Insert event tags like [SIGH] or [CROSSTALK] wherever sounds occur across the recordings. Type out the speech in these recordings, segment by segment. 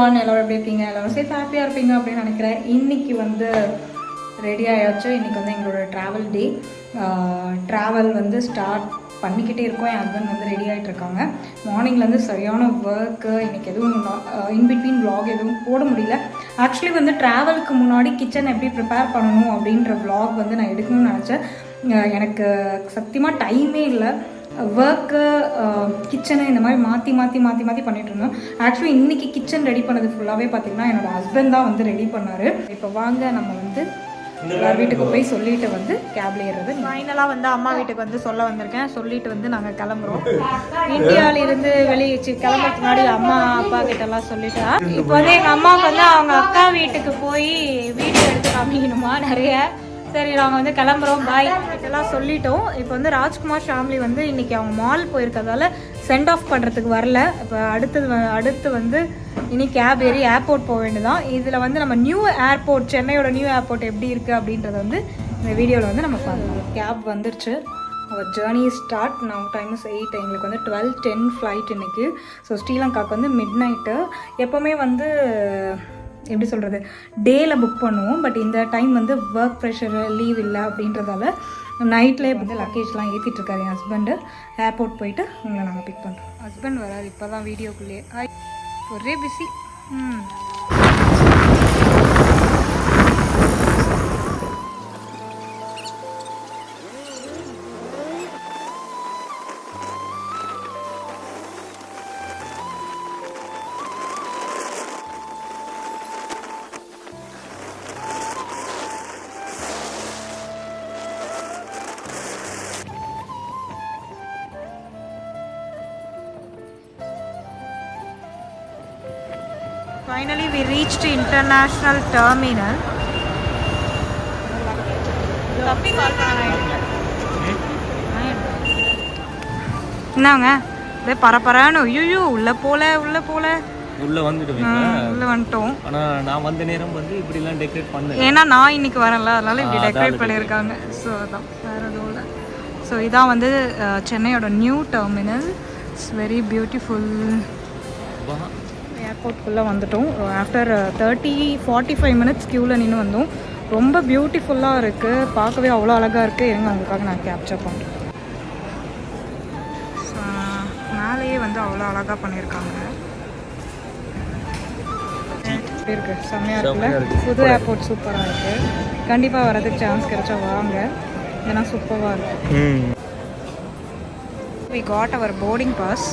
One எல்லோரும் எப்படி இருக்கீங்க? எல்லோரும் சேர்த்து ஹாப்பியாக இருப்பீங்க அப்படின்னு நினைக்கிறேன். இன்னைக்கு வந்து ரெடி ஆயாச்சு. இன்றைக்கி வந்து எங்களோட ட்ராவல் டே ட்ராவல் வந்து ஸ்டார்ட் பண்ணிக்கிட்டே இருக்கோம். என் ஹஸ்பண்ட் வந்து ரெடி ஆகிட்டு இருக்காங்க. மார்னிங்லேருந்து சரியான ஒர்க்கு எனக்கு எதுவும் இன்பிட்வீன் விலாக் எதுவும் போட முடியல. ஆக்சுவலி வந்து ட்ராவலுக்கு முன்னாடி கிச்சன் எப்படி ப்ரிப்பேர் பண்ணணும் அப்படின்ற விலாக் வந்து நான் எடுக்கணும்னு நினச்சேன். எனக்கு சத்தியமாக டைமே இல்லை. ஒர்க்கு கிச்சனு இந்த மாதிரி மாற்றி மாற்றி மாற்றி மாற்றி பண்ணிட்டு இருந்தோம். ஆக்சுவலி இன்னைக்கு கிச்சன் ரெடி பண்ணது ஃபுல்லாகவே பார்த்தீங்கன்னா என்னோட ஹஸ்பண்ட் தான் வந்து ரெடி பண்ணார். இப்போ வாங்க நம்ம வந்து எல்லார் வீட்டுக்கு போய் சொல்லிட்டு வந்து கேப்ல ஏறுறது. ஃபைனலாக வந்து அம்மா வீட்டுக்கு வந்து சொல்ல வந்திருக்கேன். சொல்லிட்டு வந்து நாங்கள் கிளம்புறோம். [LAUGHS] இந்தியாவில இருந்து வெளியே கிளம்புறதுக்கு முன்னாடி அம்மா அப்பா கிட்ட எல்லாம் சொல்லிட்டா இப்போ வந்து எங்கள் அம்மாவுக்கு வந்து அவங்க அக்கா வீட்டுக்கு போய் வீடியோ எடுத்து காமிக்கணுமா? நிறைய சரி நாங்கள் வந்து கிளம்புறோம். பாய் இதெல்லாம் சொல்லிட்டோம். இப்போ வந்து ராஜ்குமார் ஃபேமிலி வந்து இன்னைக்கு அவங்க மால் போயிருக்கதால சென்ட் ஆஃப் பண்ணுறதுக்கு வரல. இப்போ அடுத்தது அடுத்து வந்து இனி கேப் ஏறி ஏர்போர்ட் போக வேண்டியதான் இதில் வந்து நம்ம நியூ ஏர்போர்ட் சென்னையோட நியூ ஏர்போர்ட் எப்படி இருக்குது அப்படின்றத வந்து இந்த வீடியோவில் வந்து நம்ம பார்க்கலாம். கேப் வந்துருச்சு. அவர் ஜேர்னி ஸ்டார்ட் நான் டைம் இஸ் எயிட் எங்களுக்கு வந்து டுவெல் டென் ஃப்ளைட் இன்னைக்கு. ஸோ ஸ்ரீலங்காவுக்கு வந்து மிட் நைட்டு எப்போவுமே வந்து எப்படி சொல்கிறது டேயில் புக் பண்ணுவோம். பட் இந்த டைம் வந்து ஒர்க் ப்ரெஷரு லீவ் இல்லை அப்படின்றதால நைட்லேயே வந்து லக்கேஜ்லாம் ஏற்றிட்டு இருக்காரு என் ஹஸ்பண்டு ஏர்போர்ட் போயிட்டு உங்களை நாங்கள் பிக் பண்ணுறோம் ஹஸ்பண்ட் வராது இப்போ தான் வீடியோக்குள்ளேயே ஒரே பிஸி ம். Finally, we reached international terminal. என்னங்க அப்படியே பரபரன்னு ஐயோ உள்ள போல உள்ள போல. உள்ள வந்துடுவேன் ம், உள்ள வந்துட்டோம். ஆனா நான் வந்த நேரம் வந்து இப்படி எல்லாம் டெக்கரேட் பண்ணேன் ஏன்னா நான் இன்னைக்கு வரேன்ல அதனால இப்படி டெக்கரேட் பண்ணியிருக்காங்க. ஸோ அதான். வேற எதுவும் இல்லை. ஸோ இதான் வந்து சென்னையோட new terminal it's very beautiful ஏர்போர்ட்குள்ளே வந்துட்டோம். After thirty forty five minutes க்யூவில் நின்று வந்தோம். ரொம்ப பியூட்டிஃபுல்லாக இருக்குது பார்க்கவே அவ்வளோ அழகாக இருக்குது இருங்க உங்களுக்காக நான் கேப்சர் பண்ணுறேன் மேலேயே வந்து அவ்வளோ அழகாக பண்ணியிருக்காங்க. இருக்கு. செம்மையாக இருக்குல்ல? புது ஏர்போர்ட் சூப்பராக இருக்குது கண்டிப்பாக வரதுக்கு சான்ஸ் கிடைச்சா வாங்க. ஏன்னா சூப்பராக இருக்கு. We got our boarding pass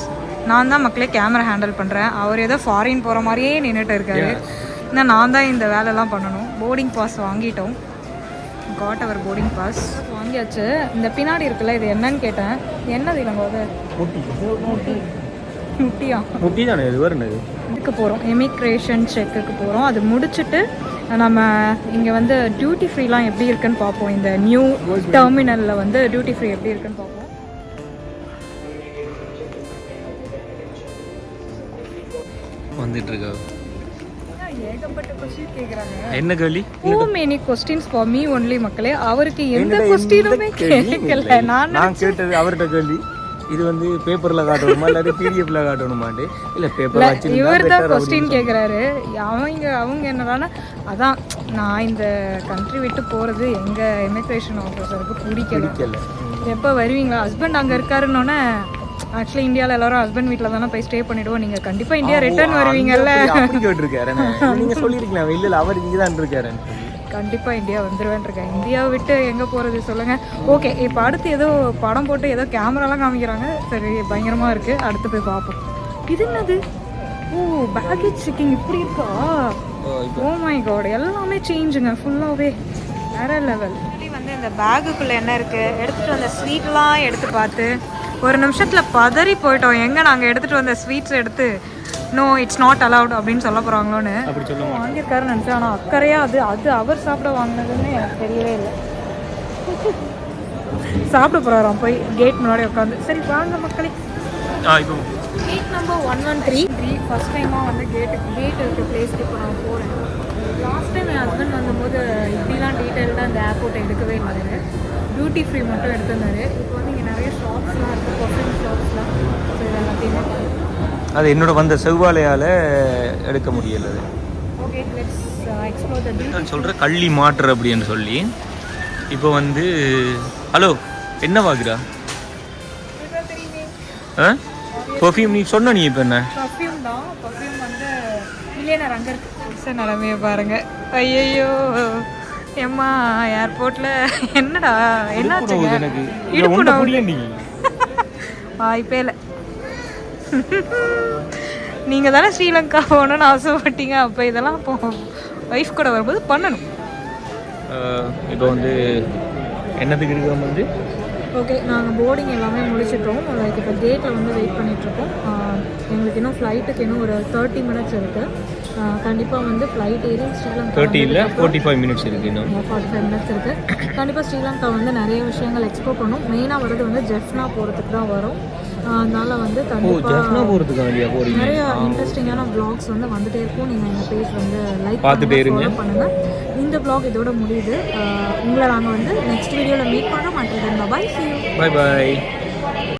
நான் தான் மக்களே கேமரா ஹேண்டில் பண்ணுறேன் அவர் ஏதோ ஃபாரின் போகிற மாதிரியே நின்றுட்டு இருக்காரு. இன்னும் நான் தான் இந்த வேலைலாம் பண்ணணும். போர்டிங் பாஸ் வாங்கிட்டோம். காட் அவர் போர்டிங் பாஸ் வாங்கியாச்சு. இந்த பின்னாடி இருக்குல்ல இது என்னன்னு கேட்டேன். என்னது இல்லைங்க அது? முட்டி. முட்டியா? முட்டி தானே இது வருது இதுக்கு போகிறோம் இமிக்ரேஷன் செக்குக்கு போகிறோம் அது முடிச்சுட்டு நம்ம இங்கே வந்து டியூட்டி ஃப்ரீலாம் எப்படி இருக்குன்னு பார்ப்போம். இந்த நியூ டெர்மினலில் வந்து டியூட்டி ஃப்ரீ எப்படி இருக்குன்னு பார்ப்போம். வந்துட்டு இருக்கா ஏகப்பட்ட கொஸ்டின் கேட்குறாங்க என்ன கேள்வி too many questions for me only மக்களே. அவருக்கு எந்த கொஸ்டினுமே கேட்கல நான் நான் கேட்டது அவர்கிட்ட கேள்வி இது வந்து பேப்பர்ல காட்டணுமா இல்லாட்டி பிடிஎஃப்ல காட்டணுமாண்டு இல்ல வச்சு இவர் தான் கொஸ்டின் கேட்குறாரு அவங்க அவங்க என்னடான்னா அதான் நான் இந்த கண்ட்ரி விட்டு போகிறது எங்கள் இமிக்ரேஷன் ஆஃபீஸருக்கு பிடிக்கல. பிடிக்கல. எப்போ வருவீங்களா? ஹஸ்பண்ட் அங்கே இருக்காருன்னொன்னே ஆக்சுவலி இந்தியாவில் எல்லாரும் ஹஸ்பண்ட் வீட்டில் தானே போய் ஸ்டே பண்ணிடுவோம். நீங்கள் கண்டிப்பாக இந்தியா ரிட்டர்ன் வருவீங்கல்ல. அப்படி கேட்டிருக்காரு [LAUGHS] நீங்க சொல்லிருக்கலாம் இல்ல இல்ல அவர் இங்க தான் இருக்காருன்னு சொல்லி கண்டிப்பாக இந்தியா வந்துருவேன் இருக்கேன். இந்தியாவை விட்டு எங்கே போகிறது சொல்லுங்கள் ஓகே இப்போ அடுத்து ஏதோ படம் போட்டு ஏதோ கேமராலாம் காமிக்கிறாங்க. சரி பயங்கரமாக இருக்குது அடுத்து போய் பார்ப்போம். இது என்னது? ஓ பேக்கேஜ் செக்கிங் இப்படி இருக்கா? ஓ மை காட் எல்லாமே சேஞ்சுங்க ஃபுல்லாகவே வேற லெவல் வந்து இந்த பேகுக்குள்ளே என்ன இருக்குது எடுத்துகிட்டு வந்த ஸ்வீட்லாம் எடுத்து பார்த்து ஒரு நிமிஷத்தில் பதறி போயிட்டோம். எங்கே நாங்கள் எடுத்துகிட்டு வந்த ஸ்வீட்ஸ் எடுத்து நோ இட்ஸ் நாட் அலவுட் அப்படின்னு சொல்ல போகிறாங்களோன்னு அப்படி சொல்ல வாங்கியிருக்காருன்னு நினச்சேன். ஆனால் அக்கறையா அது அது அவர் சாப்பிட வாங்கினதுன்னு எனக்கு தெரியவே இல்லை. சாப்பிட போகிறாராம் போய் கேட் முன்னாடி உட்காந்து சரி வாங்க மக்களே. Gate number one one three three first டைமாக வந்து கேட்டுக்கு கேட் இருக்க பிளேஸ்க்கு இப்போ நான் போகிறேன் லாஸ்ட் டைம் என் ஹஸ்பண்ட் வந்தபோது இப்படிலாம் டீட்டெயில்டாக அந்த ஏர்போர்ட்டை எடுக்கவே இல்லை டியூட்டி ஃப்ரீ மட்டும் எடுத்திருந்தாரு. இப்போ வந்து இங்கே நிறைய ஷாப்ஸ்லாம் இருக்குது பர்ஃப்யூம் ஷாப்ஸ்லாம் ஸோ இது எல்லாத்தையுமே அது என்னோட வந்த செவ்வாழையால் எடுக்க முடியல அது. த நான் சொல்கிறேன் கள்ளி மாற்று அப்படின்னு சொல்லி. இப்போ வந்து ஹலோ என்ன வாங்குறா? ஆ? பர்ஃப்யூம் நீ சொன்ன நீ இப்போ என்ன? பர்ஃப்யூம் தான். பர்ஃப்யூம் வந்து மில்லியனர் அங்கே இருக்கு. நிலமைய பாருங்க. ஐயையோ. எம்மா ஏர்போர்ட்டில் என்னடா என்னாச்சுங்க? எனக்கு. [LAUGHS] வாய்ப்பே இல்லை. [LAUGHS] நீங்கள் தானே ஸ்ரீலங்கா போகணும்னு ஆசைப்பட்டீங்க அப்போ இதெல்லாம் இப்போ ஒய்ஃப் கூட வரும்போது பண்ணணும். இப்போ வந்து என்னத்துக்கு இருக்கிறோம் வந்து? ஓகே நாங்கள் போர்டிங் எல்லாமே முடிச்சிட்டோம். லைக் இப்போ கேட்டில் வந்து வெயிட் பண்ணிகிட்ருக்கோம் எங்களுக்கு இன்னும் ஃப்ளைட்டுக்கு இன்னும் ஒரு தேர்ட்டி மினிட்ஸ் இருக்குது கண்டிப்பாக வந்து ஃப்ளைட் ஏறி ஸ்ரீலங்கா தேர்ட்டி இல்லை? ஃபோர்ட்டி ஃபைவ் மினிட்ஸ் இருக்கு இன்னும். ஃபார்ட்டி ஃபைவ் மினிட்ஸ் இருக்குது கண்டிப்பாக ஸ்ரீலங்கா வந்து நிறைய விஷயங்கள் எக்ஸ்ப்ளோர் பண்ணும். மெயினாக வர்றது வந்து ஜெஃப்னா போகிறதுக்கு தான் வரும். அதனால வந்து கண்டிப்பாக நிறைய இன்ட்ரெஸ்டிங்கான vlogs வந்து வந்துட்டே இருக்கும். நீங்கள் எங்கள் பேஜ் வந்து லைக் பார்த்துட்டே இருங்க. பண்ணுங்கள் இந்த vlog இதோட முடியுது. உங்களை நாங்கள் வந்து நெக்ஸ்ட் வீடியோவில் மீட் பண்ண மாட்டேன் பாய் பாய் பாய்